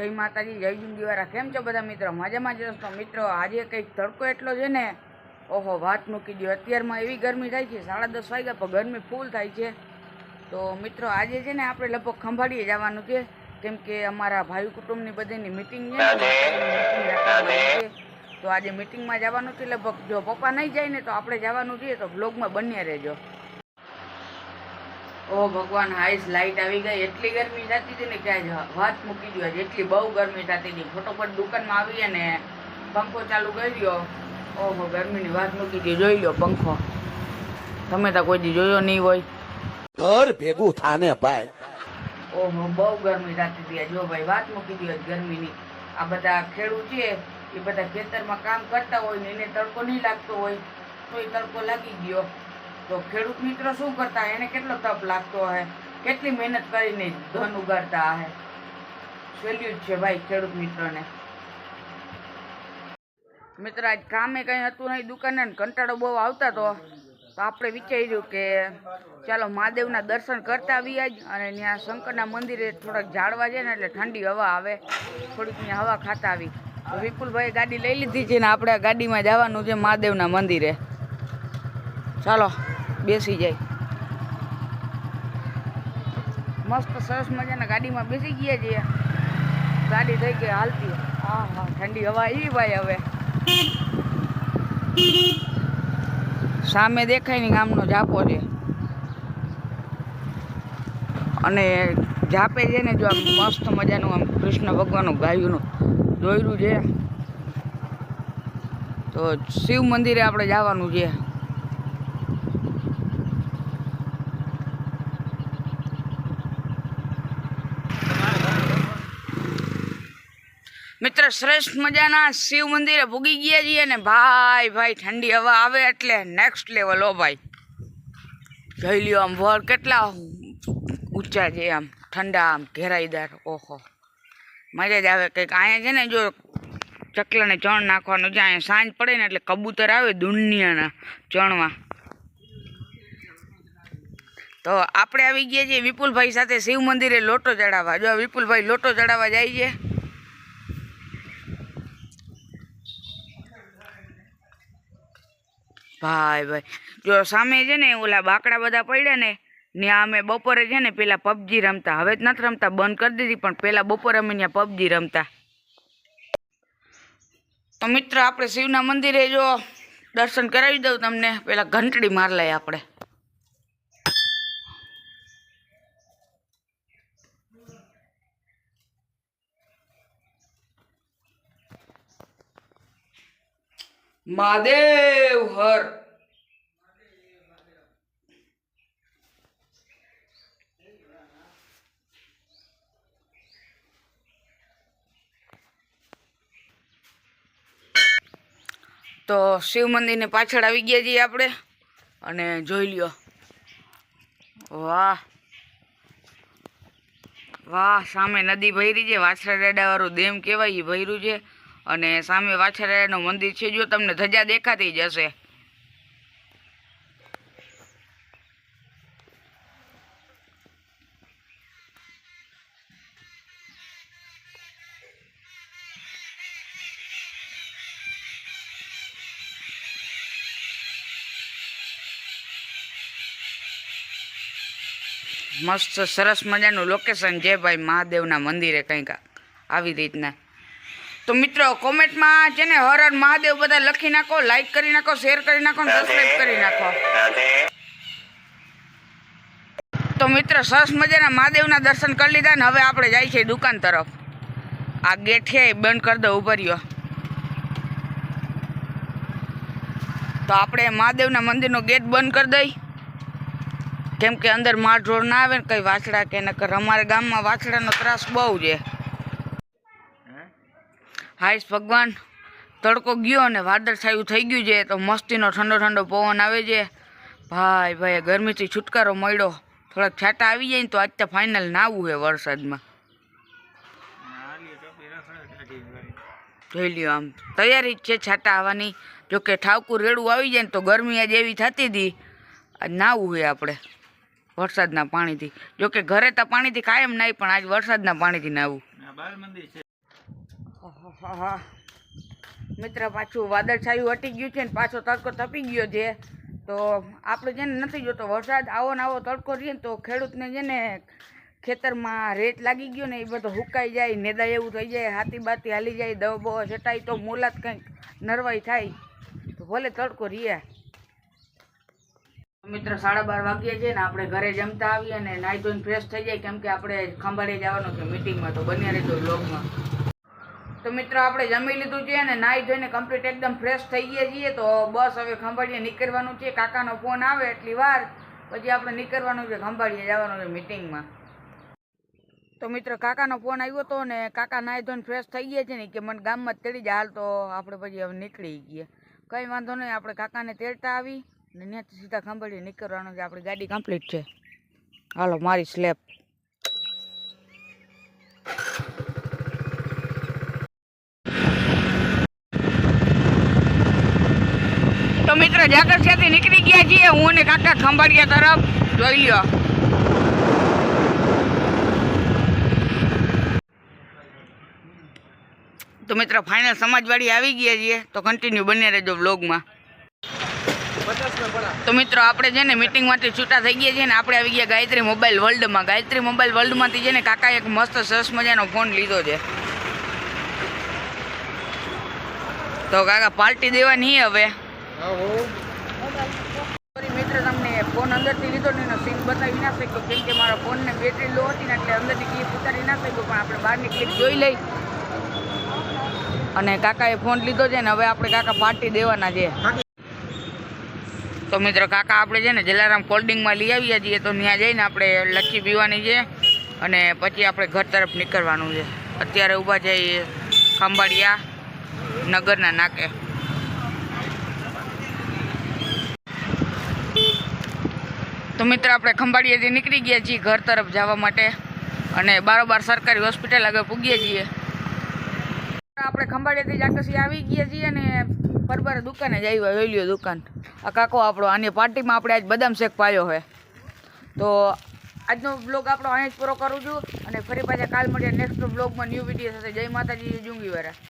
જય માતાજી, જય જુંગીવાળા કેમ છો બધા મિત્રો? મજામાં જ તો મિત્રો, આજે કંઈક તડકો એટલો છે ને, ઓહો, વાત મૂકી દો અત્યારમાં એવી ગરમી થાય છે, સાડા દસ વાગ્યા, પણ ગરમી ફૂલ થાય છે. તો મિત્રો, આજે છે ને આપણે લગભગ ખંભાળીએ જવાનું છે. કેમ કે અમારા ભાઈ કુટુંબની બધીની મિટિંગ છે. તો આજે મિટિંગમાં જવાનું છે. લગભગ જો પપ્પા નહીં જાય ને, તો આપણે જવાનું છીએ તો બ્લોગમાં બન્યા રહેજો. ઓ ભગવાન હાઈસ લાઇટ આવી ગઈ. એટલી ગરમી થતી હતી ને કે વાત મૂકી દો એટલી બહુ ગરમી થતી હતી. ફટોફટ દુકાનમાં આવીએ ને પંખો ચાલુ કર્યો ઓહો ગરમીની વાત મૂકી દો જોઈ લો પંખો. તમે તો કોઈ દી જોયો નહીં હોય. ઘર ભેગું થાને ભાઈ. ઓહો બહુ ગરમી થતી હતી જો ભાઈ વાત મૂકી દો ગરમીની. આ બધા ખેડૂત છે એ બધા ખેતરમાં કામ કરતા હોય ને એને તડકો નહીં લાગતો હોય તો એ તડકો લાગી ગયો. તો ખેડૂત મિત્ર શું કરતા? એને કેટલો તપ લાગતો હોય કેટલી મહેનત કરીને ધન ઉગાડતા હે? સેલ્યુટ છે ભાઈ ખેડૂત મિત્રોને. મિત્ર, આજ કામે કંઈ હતું નહીં દુકાને કંટાળો બહુ આવતા તો. તો આપણે વિચાર્યું કે ચાલો મહાદેવના દર્શન કરતા આવીએ જ અને ત્યાં શંકરના મંદિરે થોડાક ઝાડવા છે ને એટલે ઠંડી હવા આવે. થોડીક ત્યાં હવા ખાતા આવી. તો વિપુલભાઈ ગાડી લઈ લીધી છે ને આપણે ગાડીમાં જવાનું છે મહાદેવના મંદિરે. ચાલો. બેસી જાય. મસ્ત સરસ મજાના ગાડીમાં બેસી ગયા છીએ ગાડી થઈ ગઈ હાલતી. હા હા. ઠંડી હવા આવી ભાઈ હવે. સામે દેખાય ને ગામનો જાપો છે. અને જાપે છે ને જો આમ મસ્ત મજાનું આમ કૃષ્ણ ભગવાનનું ગાયુંનું દોર્યું છે. તો શિવ મંદિરે આપણે જવાનું છે. મિત્ર, શ્રેષ્ઠ મજાના શિવ મંદિરે ભૂગી ગયા છીએ ને ભાઈ ભાઈ, ઠંડી હવા આવે એટલે નેક્સ્ટ લેવલ હો ભાઈ. જોઈ લ્યો આમ વળ કેટલા ઊંચા છે આમ, ઠંડા આમ, ઘેરાઈદાર, ઓહો. મજા જ આવે કંઈક. અહીંયા છે ને જો ચકલાને ચણ નાખવાનું છે, અહીંયા સાંજ પડે ને એટલે કબૂતર આવે દુનિયાના ચણમાં. તો આપણે આવી ગયા છીએ વિપુલભાઈ સાથે શિવ મંદિરે લોટો ચડાવવા. જો વિપુલભાઈ લોટો ચડાવવા જાય છે. ભાઈ ભાઈ. જો સામે છે ને ઓલા બાકડા બધા પડ્યા ને ત્યાં અમે બપોરે છે ને પેલા પબજી રમતા. હવે જ નથી રમતા, બંધ કરી દીધી, પણ પેલા બપોરે અમે ત્યાં પબજી રમતા. તો મિત્ર, આપણે શિવના મંદિરે જો દર્શન કરાવી દઉં તમને. પેલા ઘંટડી માર લઈએ આપણે. મહાદેવ, હર. તો શિવ મંદિરને પાછળ આવી ગયા છીએ આપણે અને જોઈ લ્યો. વાહ. વાહ, સામે નદી ભરી છે વાછરા દાડાવાળું ડેમ કહેવાય, એ ભર્યું છે. અને સામે વાછરાયાનું મંદિર છે, જો તમને ધજા દેખાતી જ હશે. મસ્ત સરસ મજાનું લોકેશન છે ભાઈ, મહાદેવના મંદિરે કંઈક આવી રીતના. તો મિત્રો, કોમેન્ટમાં છે ને હર હર મહાદેવ બધા લખી નાખો લાઈક કરી નાખો શેર કરી નાખો ને સબસ્ક્રાઈબ કરી નાખો. તો મિત્રો, સરસ મજાના મહાદેવના દર્શન કરી લીધા ને હવે આપણે જાય છે દુકાન તરફ. આ ગેટ છે એ બંધ કરી દો ઉભર્યો તો આપણે મહાદેવના મંદિરનો ગેટ બંધ કરી દઈ. કેમ કે અંદર મારઢોર ના આવે ને કંઈ વાછડા કે નકર અમારા ગામમાં વાછડાનો ત્રાસ બહુ છે. હાઈશ ભગવાન, તડકો ગયો અને વાદળ છાયું થઈ ગયું છે, તો મસ્તીનો ઠંડો ઠંડો પવન આવે છે. ભાઈ ભાઈ ગરમીથી છુટકારો મળ્યો. થોડાક છાટા આવી જાય ને તો આજ તો ફાઇનલ નાવું છે વરસાદમાં. જોઈ લ્યો આમ, તૈયારી જ છે છાટા આવવાની. જો કે ઠાવકું રેડું આવી જાય ને તો ગરમી આજ એવી થતી હતી. આજ નાવું છે આપણે વરસાદના પાણીથી. જો કે ઘરે તો પાણીથી કાયમ નહીં પણ આજ વરસાદના પાણીથી નાવું. મિત્ર, પાછું વાદળછાયું હટી ગયું છે ને પાછો તડકો તપી ગયો છે. તો આપણે છે ને નથી જોતો, વરસાદ આવો ને આવો તડકો રહીએ ને તો ખેડૂતને છે ને ખેતરમાં રેત લાગી ગયો ને એ બધો હુકાઈ જાય નેદા એવું થઈ જાય હાથી બાતી હાલી જાય દવા બવા છટાય તો મોલાત કંઈક નરવાઈ થાય. તો ભલે તડકો રીએ મિત્ર, સાડા બાર વાગ્યા છે ને આપણે ઘરે જમતા આવીએ અને નાઈ ધોઈને ફ્રેશ થઈ જાય, કેમ કે આપણે ખંભાળે જવાનું છે મિટિંગમાં તો બન્યા રહેજો બ્લોગમાં તો મિત્રો, આપણે જમી લીધું છે અને નાહી ધોઈને કમ્પ્લીટ એકદમ ફ્રેશ થઈ ગયા છીએ. તો બસ હવે ખંભાળીએ નીકળવાનું છે. કાકાનો ફોન આવે એટલી વાર. પછી આપણે નીકળવાનું છે, ખંભાળીએ જવાનું છે મિટિંગમાં તો મિત્ર, કાકાનો ફોન આવ્યો હતો ને કાકા નાહી ધોઈને ફ્રેશ થઈ ગયા છે ને કે મને ગામમાં જ તેડી જાય. હાલ તો આપણે પછી હવે નીકળી ગયા. કંઈ વાંધો નહીં, આપણે કાકાને તેડતા આવી ને ત્યાંથી સીધા ખંભાળીએ નીકળવાનું છે. આપણી ગાડી કમ્પ્લીટ છે. હાલો, મારી સ્લેબ તો મિત્ર જાગર છે નીકળી ગયા છીએ. હું ને કાકા ખંભાળિયા તરફ જોઈ લ્યો તો મિત્ર ફાઇનલ સમાજવાડી આવી ગયા છીએ. તો કન્ટિન્યુ બને રહેજો વ્લોગમાં તો મિત્રો, આપણે છે ને મિટિંગમાંથી છૂટા થઈ ગયા છીએ ને આપણે આવી ગયા ગાયત્રી મોબાઈલ વર્લ્ડમાં ગાયત્રી મોબાઈલ વર્લ્ડમાંથી છે ને કાકા એક મસ્ત સરસ મજાનો ફોન લીધો છે. તો કાકા, પાર્ટી દેવાની હવે. મિત્ર, તમને ફોન લીધો ને એનો સીન બતાવી ના શક્યો. કેમ કે મારા ફોનને બેટરી લો હતી ને એટલે અંદરથી ક્લિપ ઉતારી ના શક્યો, પણ આપણે બહારની ક્લિપ જોઈ લઈ. અને કાકાએ ફોન લીધો છે ને, હવે આપણે કાકા પાર્ટી દેવાના છે. તો મિત્રો, કાકા આપણે છે ને જલારામ કોલ્ડિંગમાં લઈ આવ્યા છીએ, તો ત્યાં જઈને આપણે લચ્છી પીવાની છે અને પછી આપણે ઘર તરફ નીકળવાનું છે. અત્યારે ઊભા છે ખંભાળિયા નગરના નાકે. તો મિત્ર, આપણે ખંભાળિયાથી નીકળી ગયા છીએ ઘર તરફ જવા માટે અને બારોબાર સરકારી હોસ્પિટલ આગળ પૂગીએ છીએ. આપણે ખંભાળિયાથી જાકસી આવી ગયા છીએ અને બરાબર દુકાને જ આવ્યા, જોઈ લ્યો દુકાન. આ કાકો આપણો, આની પાર્ટીમાં આપણે આજ બદામ શેક પાયો હોય તો આજનો બ્લોગ આપણો અહીંયા જ પૂરો કરું છું અને ફરી પાછા કાલ મળીએ નેક્સ્ટ બ્લોગમાં ન્યૂ વીડિયો સાથે. જય માતાજી જુંગી વાળા